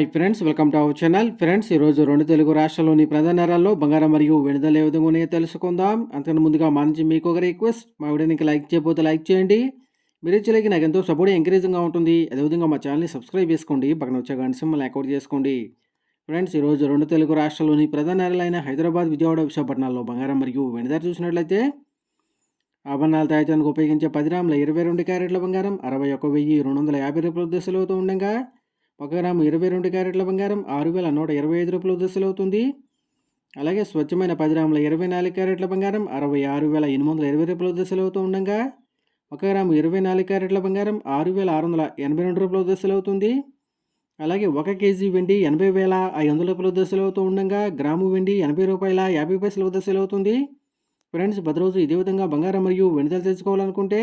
Hi friends welcome to our channel. Friends ఈరోజు రెండు తెలుగు రాష్ట్రాల్లోని ప్రధాన నగరాల్లో బంగారం మరియు వెనుదల ఏ విధంగా ఉన్నాయో తెలుసుకుందాం. అంతకన్నా ముందుగా మా నుంచి మీకు ఒక రిక్వెస్ట్ మా వీడియోనికి లైక్ చేయకపోతే లైక్ చేయండి. మీరు ఇచ్చేలకి నాకు ఎంతో సపోర్ట్ ఎంకరేజింగ్గా ఉంటుంది. అదేవిధంగా మా ఛానల్ని సబ్స్క్రైబ్ చేసుకోండి. పక్కన వచ్చే గంట సింబల్ యాక్టివేట్ చేసుకోండి. ఫ్రెండ్స్ ఈరోజు రెండు తెలుగు రాష్ట్రాల్లోని ప్రధాన నగరాలైన హైదరాబాద్ విజయవాడ విశాఖపట్నాల్లో బంగారం మరియు వెనుదల చూసినట్లయితే ఆభరణాలు తయారు చేయడానికి ఉపయోగించే పది గ్రాముల ఇరవై రెండు క్యారెట్ల బంగారం అరవై ఒక వెయ్యి రెండు వందల యాభై రూపాయల దశలు అవుతూ ఉండగా ఒక గ్రాము ఇరవై రెండు క్యారెట్ల బంగారం ఆరు వేల నూట ఇరవై ఐదు రూపాయల దశలు అవుతుంది అలాగే స్వచ్ఛమైన పది గ్రాముల ఇరవై నాలుగు క్యారెట్ల బంగారం అరవై ఆరు వేల ఎనిమిది వందల ఇరవై రూపాయల దశలవుతూ ఉండగా ఒక గ్రాము ఇరవై నాలుగు క్యారెట్ల బంగారం ఆరు వేల ఆరు వందల ఎనభై రెండు రూపాయల దశలు అవుతుంది అలాగే ఒక కేజీ వెండి ఎనభై వేల ఐదు వందల రూపాయలు దశలవుతూ ఉండగా గ్రాము వెండి ఎనభై రూపాయల యాభై పైసలు దశలు అవుతుంది ఫ్రెండ్స్ ప్రతిరోజు ఇదే విధంగా బంగారం మరియు వెనుదలు తెలుసుకోవాలనుకుంటే